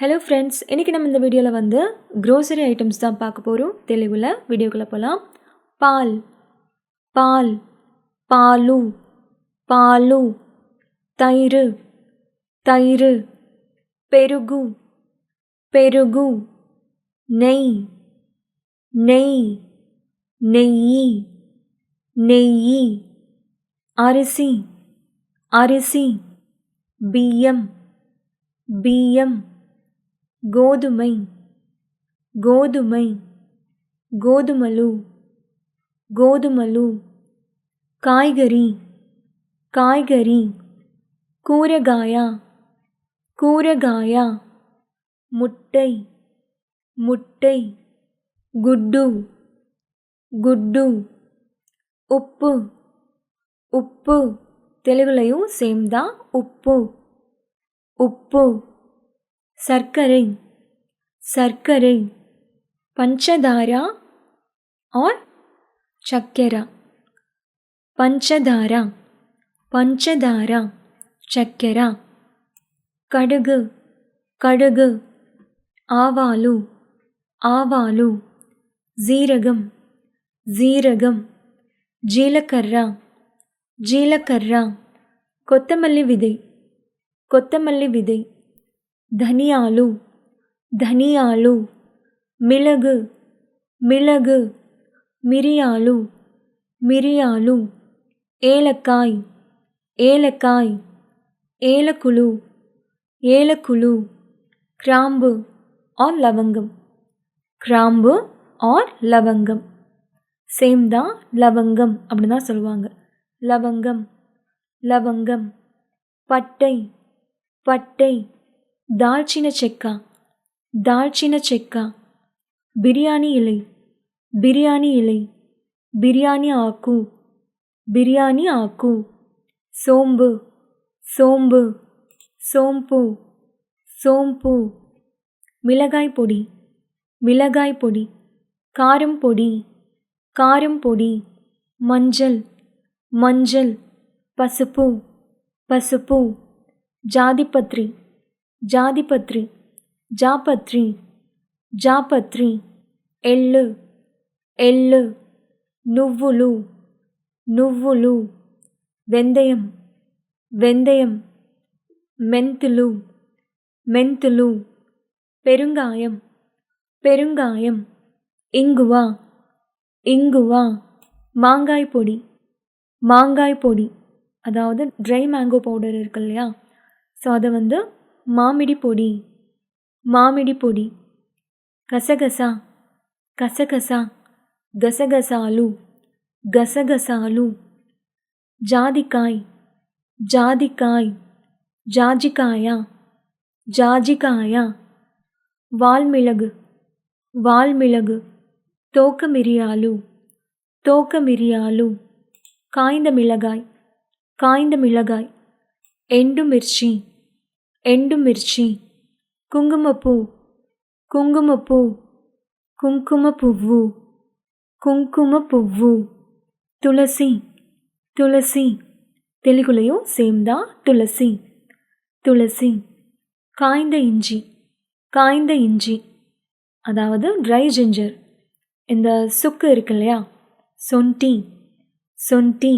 Hello friends இன்றைக்கி நம்ம இந்த வீடியோவில் வந்து க்ரோசரி ஐட்டம்ஸ் தான் பார்க்க போகிறோம் தெளிவில் வீடியோக்குள்ளே போகலாம் பால் பால் பாலு பாலு தயிர் தயிர் பெருகு பெருகு நெய் நெய் நெய் நெய் அரிசி அரிசி பிஎம் பிஎம் கோதுமை கோதுமை கோதுமலு கோதுமலு காய்கறி காய்கறி கூரகாயா கூரகாயா முட்டை முட்டை குட்டு குட்டு உப்பு உப்பு తెలుగులయు సేమ్ உப்பு உப்பு. சர்க்கரை சர்க்கரை பஞ்சதாரா ஆர் சக்கரா? பஞ்சதாரா பஞ்சதாரா சக்கரா? கடுகு கடுகு ஆவாலு ஆவாலு ஜீரகம் ஜீரகம் ஜீலக்கர்ரா ஜீலக்கர்ரா கொத்தமல்லி விதை கொத்தமல்லி விதை. தனியாலு தனியாலு மிளகு மிளகு మిరియాలు மிரியாலு ஏலக்காய் ஏலக்காய் ஏலக்குழு ஏலக்குழு கிராம்பு ஆர் லவங்கம். கிராம்பு ஆர் லவங்கம். சேம் தான் லவங்கம் அப்படின்னு தான் சொல்லுவாங்க. லவங்கம் லவங்கம் பட்டை பட்டை தால்ச்சின செக்கா தால்ச்சின செக்கா பிரியாணி இலை பிரியாணி இலை பிரியாணி ஆக்கு பிரியாணி ஆக்கு. சோம்பு சோம்பு சோம்பு சோம்பு. மிளகாய் பொடி மிளகாய் பொடி காரம் பொடி காரம் பொடி மஞ்சள் மஞ்சள் பசுப்பு பசுப்பு. ஜாதிபத்ரி జాదిపత్రి జాపత్రి జాపత్రి ఎళ్ళు ఎళ్ళు నువ్వులు నువ్వులు వెందయం వెందయం మెంతులు మెంతులు పెరుంగాయం పెరుంగాయం ఇంగువ ఇంగువ மாங்காய் பொடி மாங்காய் பொடி அதாவது ட்ரை மேங்கோ பவுடர் இருக்கு இல்லையா ஸோ அதை வந்து மாமிடி பொடி மாமிடி பொடி கசகசா கசகசா கசகசாலு கசகசாலு ஜாதிக்காய் ஜாதிக்காய் ஜாஜிக்காயா ஜாஜிக்காயா வால்மிளகு வால்மிளகு தோக்க மிரியாலு தோக்க மிரியாலு காய்ந்த மிளகாய் காய்ந்த மிளகாய் ఎండుమిర్చి ఎండుమిర్చి కుంకుమపు కుంకుమపు కుంకుమ పువ్వు కుంకుమ పువ్వు తులసి తులసి తెలుగుலையும் சேம் தான் துளசி துளசி காய்ந்த இஞ்சி காய்ந்த இஞ்சி அதாவது ட்ரை ஜிஞ்சர் இந்த சுக்கு இருக்கு இல்லையா சொன்டி சொன்டி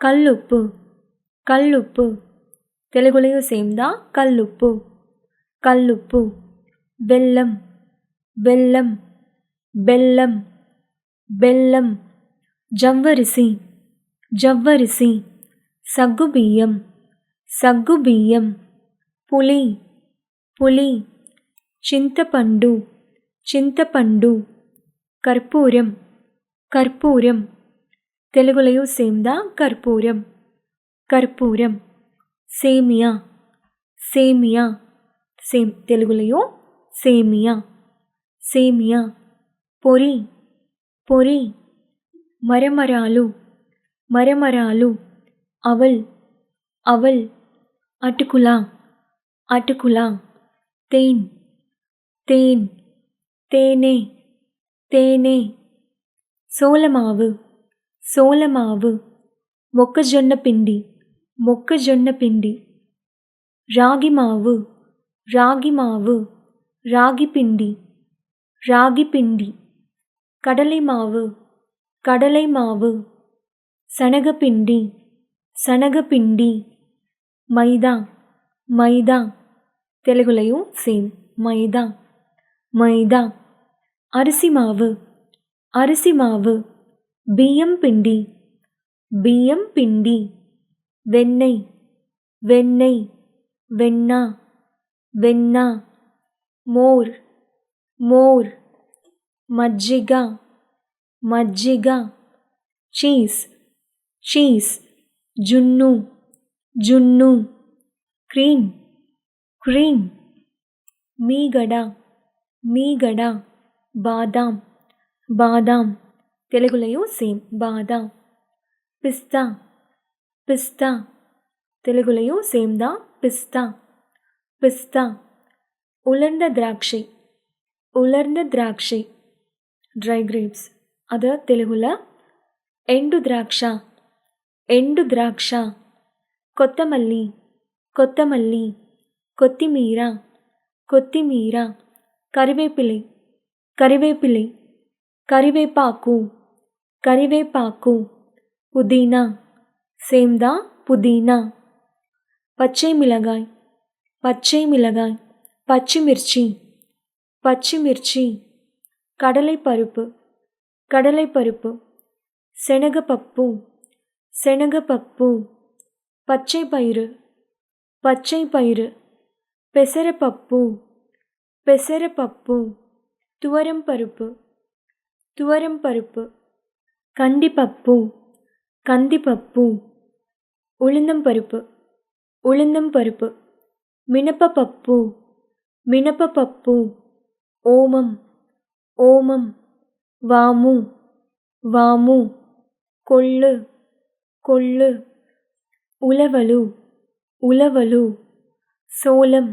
கல்லுப்பு கல்லுப்பு తెలుగులో సేమ్ దా కల్లుప్పు కల్లుప్పు బెల్లం బెల్లం బెల్లం బెల్లం జవ్వరిసి జవ్వరిసి సగ్గుబియ్యం సగ్గుబియ్యం పులి పులి చింతపండు చింతపండు కర్పూరం కర్పూరం తెలుగులో సేమ్ దా కర్పూరం కర్పూరం సేమియా సేమియా సేమ్ తెలుగులో సేమియా సేమియా పొరి పొరి మరమరాలు మరమరాలు అవల్ అవల్ అటుకుల అటుకుల తేన్ తేన్ తేనె తేనె సోలమావు సోలమావు మొక్కజొన్న పిండి మొక్కజొన్న పిండి రాగి మావు రాగి మావు రాగి పిండి రాగి పిండి கடலை மாவு கடலை மாவு சனகப்பிண்டி சனகப்பிண்డి మైదా మైదా తెలుగులயும் సేమ్ మైదా మైదా அரிசி மாவு அரிசி மாவு బియ్యం పిండి బియ్యం పిండి వెన్నెయ్ వెన్నెయ్ వెన్న వెన్న మోర్ మోర్ మజ్జిగ మజ్జిగ చీజ్ చీజ్ జున్ను జున్ను క్రీమ్ క్రీమ్ మీగడ మీగడ బాదాం బాదాం తెలుగులో సేమ్ బాదాం పిస్తా పిస్తా తెలుగులో సేమ్ దా పిస్తా పిస్తా உலர்ந்த திராட்சை உலர்ந்த திராட்சை డ్రై గ్రేప్స్ అది తెలుగులో ఎండు ద్రాక్ష ఎండు ద్రాక్ష కొత్తమల్లి కొత్తమల్లి కొత్తిమీర కొత్తిమీర కరివేపిలి కరివేపిలి కరివేపాకు కరివేపాకు పుదీనా சேம் தான் புதினா. பச்சை மிளகாய். பச்சை மிளகாய். பச்சிமிர்ச்சி பச்சிமிர்ச்சி கடலைப்பருப்பு கடலைப்பருப்பு செனகப்பப்பு. செனகப்பப்பு. பச்சை பயிறு. பச்சை பயிறு. பெசரப்பப்பு. பெசரப்பப்பு. துவரம் பருப்பு. துவரம் பருப்பு. கண்டிப்பப்பு. కందిపప్పు ఉళిందం పరుపు ఉళిందం పరుపు మినపపప్పు మినపపప్పు ఓమం ఓమం వాము వాము கொள்ளு கொள்ளு உலவலு உலவலு சோளம்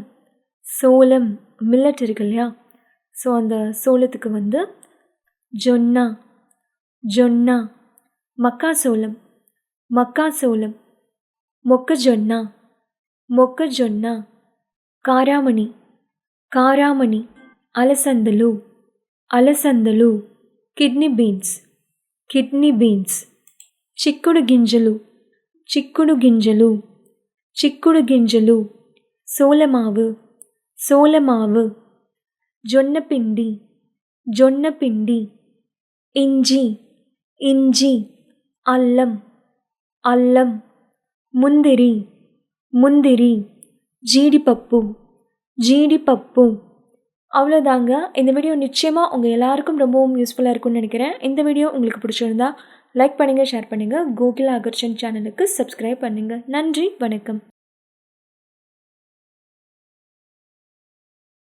சோளம் மில்லட் இருக்கு இல்லையா ஸோ அந்த சோளத்துக்கு வந்து ஜொன்னா ஜொன்னா மக்காசோளம் మక్కాసోలం మొక్కజొన్న మొక్కజొన్న కారామణి కారామణి అలసందలు అలసందలు కిడ్నీ బీన్స్ కిడ్నీ బీన్స్ చిక్కుడు గింజలు చిక్కుడు గింజలు చిక్కుడు గింజలు సోలమావు సోలమావు జొన్నపిండి జొన్నపిండి ఇంజి ఇంజి అల్లం అల్లం முந்திரி முந்திரி ஜீடிப்பப்பு ஜீடிப்பப்பு அவ்வளோதாங்க இந்த வீடியோ நிச்சயமாக உங்கள் எல்லாருக்கும் ரொம்பவும் யூஸ்ஃபுல்லாக இருக்கும்னு நினைக்கிறேன் இந்த வீடியோ உங்களுக்கு பிடிச்சிருந்தா லைக் பண்ணுங்கள் ஷேர் பண்ணுங்கள் கோகிலா அகர்ஷன் சேனலுக்கு சப்ஸ்கிரைப் பண்ணுங்கள் நன்றி வணக்கம்